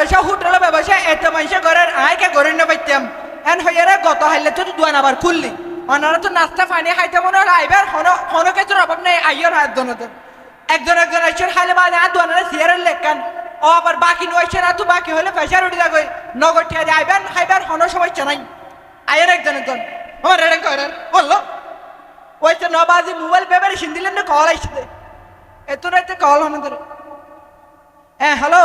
ব্যবসা হোটেল ব্যবসা এত মানুষে ঘরের আয়কে ঘরে না পাইতাম। এন হইয়ারে গত হাইলে তো দুয়ান আবার খুললি। ওনারা তো নাস্তা পানি খাইতে মনে হলো আইবার হন হন কেতর অভাব নেই আইয়র হাত দনতে একজন। একজন আইসেন খাইলে মানে আর দুয়ানের সিয়ারের লেখান। ও আবার বাকি নইছে না তো বাকি হলে পয়সা উঠি যাবে নগদ ঠিয়া আইবেন খাইবার হন সমস্যা নাই আয়ের একজন একজন। আমার রেডে করেন বলল। ওই তো নবাজি মোবাইল পেপারে সিন্দিলেন কল আইসে এত রাইতে কল হন হ্যাঁ হ্যালো।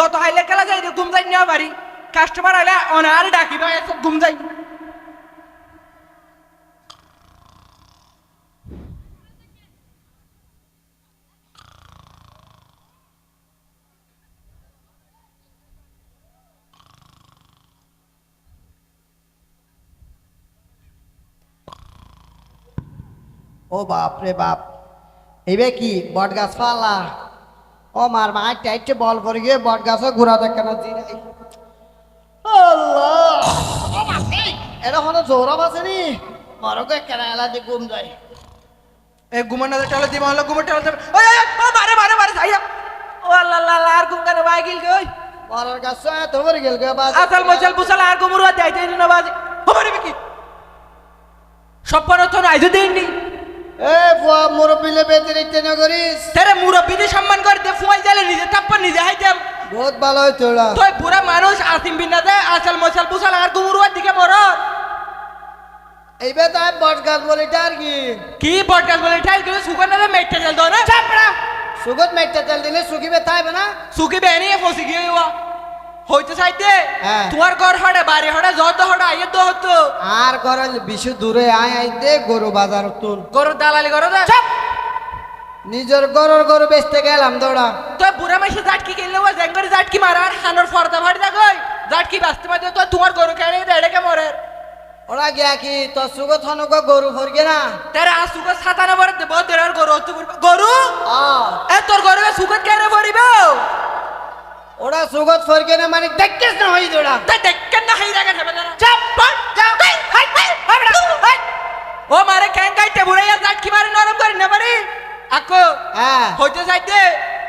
গত হাইলে কেলা যাই ঘুম যাই নেওয়া বাড়ি কাস্টমার আইলে অনার ডাকি ভাই ঘুম যাই। ও বাপ রে বাপ। এইবে কি বট গাছ ফালা ও মার মা টাইটে বল পরে গিয়ে বট গাছও ঘুরা দেখে না জিরাই এটা হলো আছে নি মরকে কেরালা দিয়ে ঘুম যায় এ ঘুমানো টালে দিবা হলো ঘুমো টালে দেবে। ওই মারে মারে মারে যাইয়া ও আল্লাহ আল্লাহ আর ঘুম কেন ভাই গিল গই বলার গাছ তোমার গেল গে বাজ। আসল মশাল বুসাল আর ঘুমুর যাইতে না বাজে। হবে কি? সপ্পানো তো আইজো দেননি এ বুয়া মুরব্বিলে বেতে রেখে না করিস। তেরে মুরব্বিদের সম্মান করে দে ফুয়াই জালে নিজে টাপ্পা নিজে হাইতাম বহুত ভালো হয়েছে ওরা তুই বুড়া মানুষ আসিম বিনা দে আসল মশাল বুসাল আর ঘুমুর দিকে মর এইবে তাই বট গাছ বলে আর কি? কি পডকাস্ট বলে ঠাই তুই সুগন্ধ মেটে চল দো না। চাপড়া সুগত মেটটা তেল দিলে শুকিবে তাইবে না। সুকি বেনি ফসি গিয়ে হইতে চাইতে? হ্যাঁ। তোমার ঘর হড়ে বাড়ি হড়ে যত হড়ে আইয়ে তো হতো। আর ঘরে বিশু দূরে আয় আইতে গরু বাজার তুল। গরু দালালি করো চাপ! নিজের গরুর গরু বেচতে গেলাম দৌড়া। তুই বুড়া মাসে জাটকি কিনলে ও জেঙ্গরে জাটকি মারার হানোর ফর্দা ফাড়ি দা কই জাটকি বাঁচতে মাঝে তো তোমার গরু কেড়ে দে এড়ে কে মরে। ওরা গিয়া কি তোর সুগত হনুক গরু ফরগে না? তেরে আসুকে সাতানা বড় দেব দেড় গরু গরু? আ, এ তোর গরু সুগত পড়িব ওরা সুগত ফরগে না মানে দেখছিস না হই দৌড়া তাই দেখেন না হাই রাখা যাবে না চাপ পড় চাপ। হাই হাই হাই হাই। ও মারে ক্যাং গাইতে বুড়াইয়া জাটকি মারে নরম করি না পারি আকো হ্যাঁ। হইতে চাইতে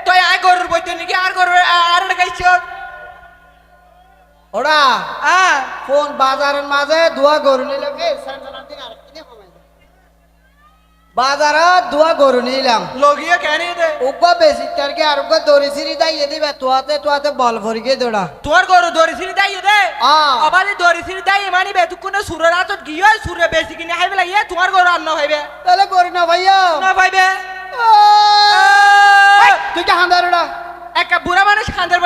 তুই আয় গরুর বইতে নাকি আর গরুর আর গাইছ। ওরা আ। কোন বাজারের মাঝে দুয়া গরু নিল কে? বাজারত দুয়া গরু নিলাম। লগিয়ে কেন দে। উগ্গ বেশি তারকে আর উগ্গ দড়ি সিরি দাইয়ে দিবে তোয়াতে তোয়াতে বল ফরগে দৌড়া তোর গরু দড়ি সিরি দাই দে আ। আবারে দড়ি সিরি দাই মানি কোন সুরের হাতত গিয়ে সুরে বেশি কিনে হাইবে লাগিয়ে তোমার গরু আর না হইবে তাহলে করি না ভাইয়া না এই, তুই কে হান্দার ওরা একটা বুড়া মানুষ খান্দার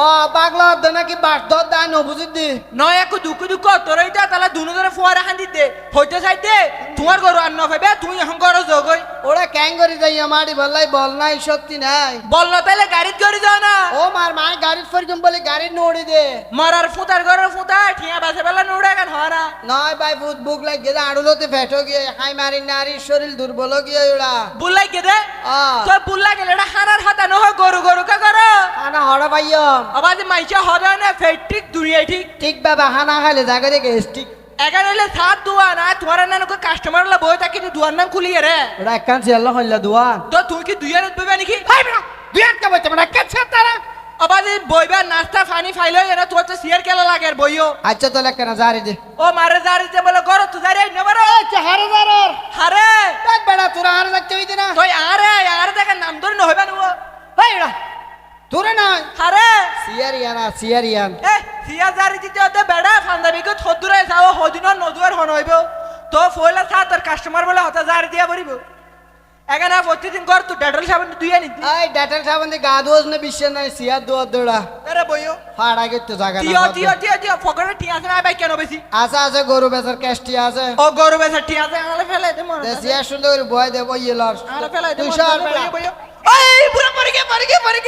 ও পাগলা দে নাকি বাস দর দায় নবুঝি দি। নয় একটু দুঃখ দুঃখ তোর এইটা তাহলে দুনো ধরে ফোয়ারা খান্দি দে হইতে চাইতে তোমার গরু আর না পাইবে তুই এখন গরু যোগই ওরা ক্যাং করি যাই মারি বললাই বল নাই শক্তি নাই। বল না তাইলে গাড়িত করে যাও না। ও মার মায় গাড়ি ফরকম বলে গাড়ি নড়ি দে। মারার ফুতার ঘরের ফুতা ঠিয়া বাসে বেলা নুড়ে কেন না নয় ভাই বুত বুক লাগে যে আড়ুলোতে ফেটো গিয়ে হাই মারি নারীর শরীর দুর্বল গিয়ে ওরা বুল্লাই কে দে। আ তো বুল্লা গেলে এটা হানার হাতা নহয় গরু গরু কা করো ভাইয়া আবার যে মাইসা হবে না ফেটিক দুনিয়া ঠিক? ঠিক বাবা হানা খাইলে জায়গা দেখে স্টিক এখানে হলে সাত দুয়া না তোমার না নাকি কাস্টমার লা বই থাকি দুয়ার নাম খুলিয়ে রে। ওরা একখান সিয়াল্লা হইলা দুয়ান তো তুই কি দুইয়ার দেবে নাকি? হাই বেটা দুই আটকা বইতে মানে কেছে তারা? আবার যে বইবা নাস্তা ফানি ফাইলো এরা তোর তো সিয়ার কেলা লাগে আর বইও। আচ্ছা তাহলে একখানা জারি দে। ও মারে জারি যে বলে গরো তুই জারি নেবার আচ্ছা হারে জারার হারে। দেখ বেটা তোরা হারে দেখতে হইতে না। তুই আরে আর দেখে নাম ধরে নহইবা নো হাই বেটা তোরে না হারে সিয়ারিয়ান আর সিয়ারিয়ান। এ সিয়া জারি দিতে বেড়া ফান্দাবি থদুরে যাও হদিন নদুয়ার হন হইব। তো ফয়লা সা তোর কাস্টমার বলে হতা জারি দিয়া পড়িব এখানে প্রতিদিন কর তুই ডেটল সাবান তুই আনি এই ডাটার সাবান দিয়ে গা ধোস না বিশ্বাস নাই সিয়ার দোয়া দৌড়া। আরে বইও ফাড়া গেতো জায়গা টিও না টিও টিও টিও ফকরে টি আছে না ভাই কেন বেশি? আছে আছে গরু বেচার আছে। ও গরু বেসা টি আছে আলে ফেলে দে মন দে সিয়ার সুন্দর বয় দেব ইয়ে লস। আলে ফেলে দে বইও পুরো পড়ে পড়ে পড়ে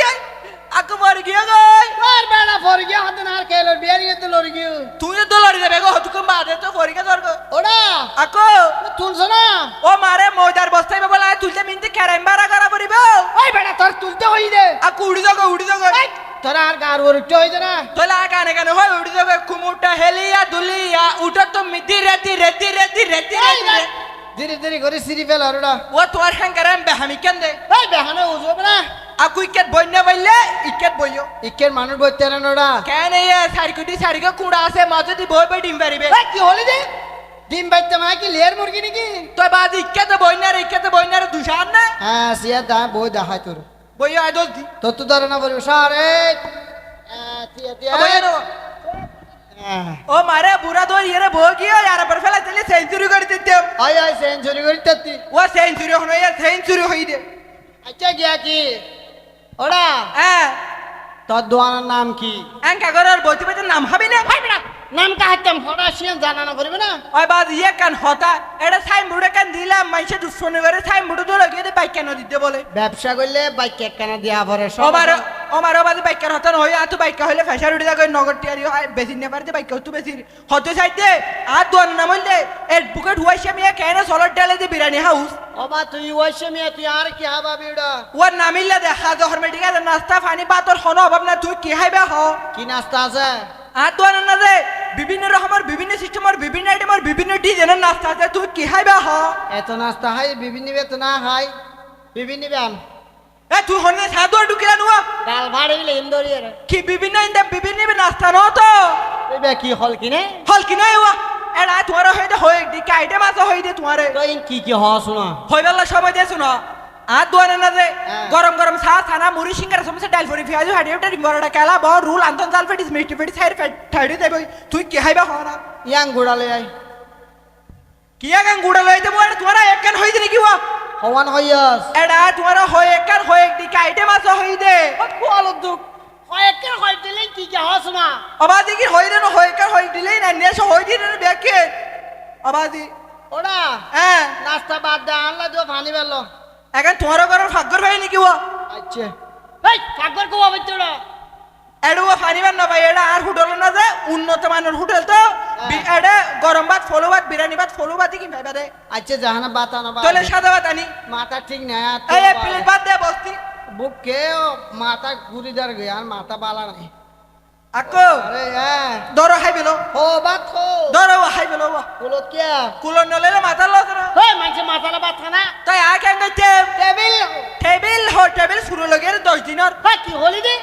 তোরা আর গার হইছে না। তোলা হয় কুমুটা হেলিয়া দুলিয়া উঠো তো রেতি রেতি রেতি রেতি রেতি ধীরে ধীরে। করে সিঁড়ি ফেল ওরা ও তোর হ্যাঙ্গারাম বেহামি কেন দে? এই বেহানে উজবে না। আকু ইকেট বইনা বইলে ইকেট বইও ইকের মানুষ বইতে না ওরা কেন এই সারিকুটি সারিকে কুড়া আছে মাঝে দি বই বই ডিম পারিবে কি হলি দে ডিম বাইতে মা কি লেয়ার মুরগি নাকি? তো বাদ ইকেতে বইনারে ইকেতে বইনারে দুশান না? হ্যাঁ সিয়া দা বই দেখাই তোর বইও আই দোস দি। তোর তো ধরে না বলব সারে ও মারে বুড়া দোর ইয়ে গিয়ে আর পর ফেলা চলে সেঞ্চুরি করে দিতে আয় আয় সেঞ্চুরি করি তাতি। ও সেঞ্চুরি হনো ইয়া সেঞ্চুরি হই দে। আচ্ছা গিয়া কি? ওরা? হ্যাঁ। তোর দোয়ানের নাম কি? এন করার বইতে বইতে নাম হবে না। নাম কাহাতাম ফটা সিয়ান জানা না করবে না? ওই বাদ ইয়ে কান হতা? এটা সাইন বুড়ে কান দিলাম মাইসে দুশ্মনী করে সাইন বুড়ে তো লাগিয়ে দে বাইক কেন দিতে বলে। ব্যবসা করলে বাইক কেনা দিয়া পরে ওমার ওমার বাদে বাইকের হতান হই আর তো বাইক হইলে ফেসার উঠে যাবে নগর টিয়ারি হয় বেশি নেবার দে বাইক তো বেশি। হতে চাইতে আর দোয়ান নাম হইলে বুকে ঢুয়াইছে আমি কেন সলর ডালে দি বিরিয়ানি হাউস। ওবা তুই ওইসে মিয়া তুই আর কি হাবা বিড়া? ওর নামিল্লা দে হাজা হরমেটিকা নাস্তা পানি বাতর হনো অভাব না তুই কি হাইবে হ? কি নাস্তা আছে? না দে বিভিন্ন রকমের বিভিন্ন সিস্টেমের বিভিন্ন আইটেমের বিভিন্ন ডিজাইনের নাস্তা আছে। তুই কি হাইবে হ? এত নাস্তা হাই বিভিন্ন বেত না হাই বিভিন্ন ব্যান এ তুই হনে সাদু ঢুকিলা নুয়া? ডাল ভাড়ে গেলে ইন্দরি রে কি বিভিন্ন ইন্দে বিভিন্ন নাস্তা ন তো? তুই বে কি হল কিনে হল কি নাই হুয়া? এরা তোমার হইতে হই দিকে আইটেম আছে হই দে তোমারে? তুই কি কি হ শোনা। হইবেলা সময় দিয়ে শুনো। না গরম চা ছানা মুড়ি সিঙ্গার সমস্যা ডাল ফরি পেঁয়াজ হাড়ি ওটা ডিম্বরটা কেলা বড় রুল আন্তন জাল ফেটিস মিষ্টি ফেটিস হাইর ফেট ঠাড়ি দেবে তুই কি হাইবা হওয়া না ইয়াং গুড়ালে আই। কি আগান গুড়া লই দেবো এটা তোমার একখান হই দে নাকি হুয়া হওয়ান হইয়াস। এটা তোমার হয় একখান হয় একদিকে আইটেম আছে হই দে কোয়াল দুক হয় কে হয় দিলে কি কি হ শোনা অবাদি কি হই রে না হয় একখান হয় দিলেই না নেশ হই দিলে না ব্যাকে অবাদি ওরা হ্যাঁ। নাস্তা বাদ দে আনলা দিও পানি বেলো। এখন তোমার গরম ফাগর ভাই নাকি হুয়া আচ্ছা। এই ফাগর কো হবে তোরা এডুয়া ফানিবার না ভাই এটা আর হোটেল না যে উন্নত মানের হোটেল তো। বি- এটা গরম ভাত ফলো ভাত বিরিয়ানি ভাত ফলো ভাত কি ভাইবা দে আচ্ছা জাহানা বাতা না তোলে সাদা ভাত আনি। মাথা ঠিক না এই এই প্লেট ভাত দে বস্তি বুক কে মাথা ঘুরি দার গে আর মাথা বালা নাই। আকো। হ্যাঁ। দরো হাই বেলো ও বাত খো দরো হাই বেলো কুলত কিয়া? কুলন নলে মাথা লস না ওই মানছে মাথালা বাত খানা তাই আ কেন টেবিল। টেবিল হো টেবিল শুরু লগে দশ দিনের হ্যাঁ কি হলি দে